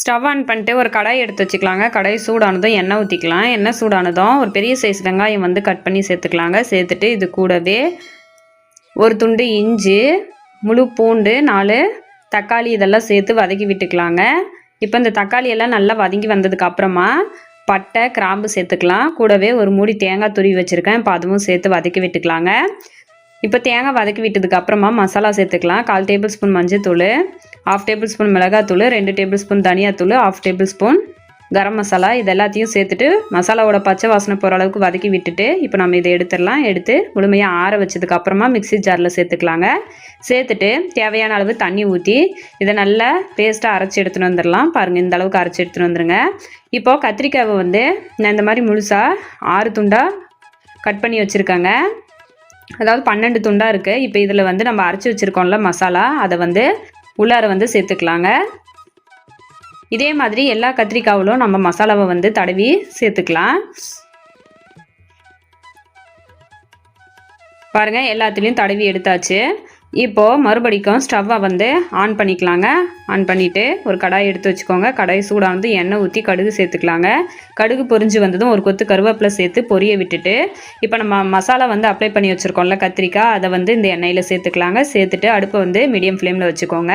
Stove on பண்ணிட்டு ஒரு கடாய் எடுத்து வச்சுக்கலாங்க. கடாய் சூடானதும் எண்ணெய் ஊற்றிக்கலாம் எண்ணெய் சூடானதும் ஒரு பெரிய சைஸ் வெங்காயம் வந்து கட் பண்ணி சேர்த்துக்கலாங்க. சேர்த்துட்டு இது கூடவே ஒரு துண்டு இஞ்சி முழு பூண்டு நாலு தக்காளி இதெல்லாம் சேர்த்து வதக்கி விட்டுக்கலாங்க. இப்போ இந்த தக்காளி எல்லாம் நல்லா வதங்கி வந்ததுக்கு அப்புறமா பட்டை கிராம்பு சேர்த்துக்கலாம். கூடவே ஒரு மூடி தேங்காய் துருவி வச்சுருக்கேன். இப்போ அதுவும் சேர்த்து வதக்கி விட்டுக்கலாங்க. இப்போ தேங்காய் வதக்கி விட்டதுக்கு அப்புறமா மசாலா சேர்த்துக்கலாம். கால் டேபிள் ஸ்பூன் மஞ்சள்தூள் ஆஃப் டேபிள் ஸ்பூன் மிளகாத்தூள் ரெண்டு டேபிள் ஸ்பூன் தனியாத்தூள் half tablespoon garam masala. இது எல்லாத்தையும் சேர்த்துட்டு மசாலாவோட பச்சை வாசனை போகிற அளவுக்கு வதக்கி விட்டுட்டு இப்போ நம்ம இதை எடுத்துடலாம். எடுத்து முழுமையாக ஆற வச்சதுக்கப்புறமா மிக்சி மிக்ஸி ஜாரில் சேர்த்துக்கலாங்க. சேர்த்துட்டு தேவையான அளவு தண்ணி ஊற்றி இதை நல்லா பேஸ்ட்டாக அரைச்சி எடுத்துகிட்டு வந்துடலாம். பாருங்கள் இந்த அளவுக்கு அரைச்சி எடுத்துகிட்டு வந்துடுங்க இப்போது கத்திரிக்காவை வந்து நான் இந்த மாதிரி முழுசாக ஆறு துண்டாக கட் பண்ணி வச்சுருக்கேங்க. அதாவது பன்னெண்டு துண்டாக இருக்குது இப்போ இதில் வந்து நம்ம அரைச்சி வச்சுருக்கோம்ல மசாலா அதை வந்து உள்ளார வந்து சேர்த்துக்கலாங்க. இதே மாதிரி எல்லா கத்திரிக்காவிலும் நம்ம மசாலாவை வந்து தடவி சேர்த்துக்கலாம். பாருங்கள் எல்லாத்துலேயும் தடவி எடுத்தாச்சு. இப்போது மறுபடிக்கும் ஸ்டவ்வை வந்து ஆன் பண்ணிக்கலாங்க. ஆன் பண்ணிவிட்டு ஒரு கடாய் எடுத்து வச்சுக்கோங்க. கடாய் சூடானது எண்ணெய் ஊற்றி கடுகு சேர்த்துக்கலாங்க. கடுகு பொரிஞ்சு வந்ததும் ஒரு கொத்து கருவேப்பிலை சேர்த்து பொரிய விட்டுட்டு இப்போ நம்ம மசாலா வந்து அப்ளை பண்ணி வச்சுருக்கோம்ல கத்திரிக்காய் அதை வந்து இந்த எண்ணெயில் சேர்த்துக்கலாங்க. சேர்த்துட்டு அடுப்பை வந்து மீடியம் ஃப்ளேமில் வச்சுக்கோங்க.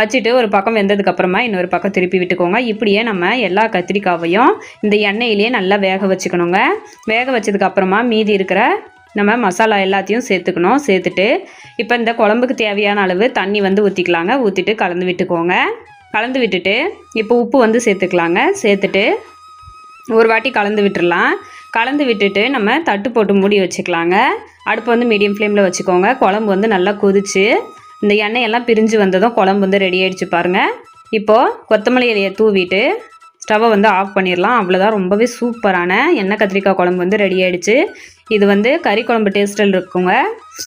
வச்சுட்டு ஒரு பக்கம் வெந்ததுக்கப்புறமா இன்னொரு பக்கம் திருப்பி விட்டுக்கோங்க. இப்படியே நம்ம எல்லா கத்திரிக்காவையும் இந்த எண்ணெயிலேயே நல்லா வேக வச்சுக்கணுங்க. வேக வச்சதுக்கப்புறமா மீதி இருக்கிற நம்ம மசாலா எல்லாத்தையும் சேர்த்துக்கணும். சேர்த்துட்டு இப்போ இந்த குழம்புக்கு தேவையான அளவு தண்ணி வந்து ஊற்றிக்கலாங்க ஊற்றிட்டு கலந்து விட்டுக்கோங்க. கலந்து விட்டுட்டு இப்போ உப்பு வந்து சேர்த்துக்கலாங்க. சேர்த்துட்டு ஒரு வாட்டி கலந்து விட்டுடலாம் கலந்து விட்டுட்டு நம்ம தட்டு போட்டு மூடி வச்சுக்கலாங்க. அடுப்பு வந்து மீடியம் ஃப்ளேமில் வச்சுக்கோங்க. குழம்பு வந்து நல்லா கொதிச்சு இந்த எண்ணெயெல்லாம் பிரிஞ்சு வந்ததும் குழம்பு வந்து ரெடி ஆகிடுச்சு பாருங்கள் இப்போது கொத்தமல்லி இலையை தூவிட்டு ஸ்டவ்வை வந்து ஆஃப் பண்ணிடலாம் அவ்வளோதான் ரொம்பவே சூப்பரான எண்ணெய் கத்திரிக்காய் குழம்பு வந்து ரெடி ஆயிடுச்சு. இது வந்து கறி குழம்பு டேஸ்ட்டில் இருக்குங்க.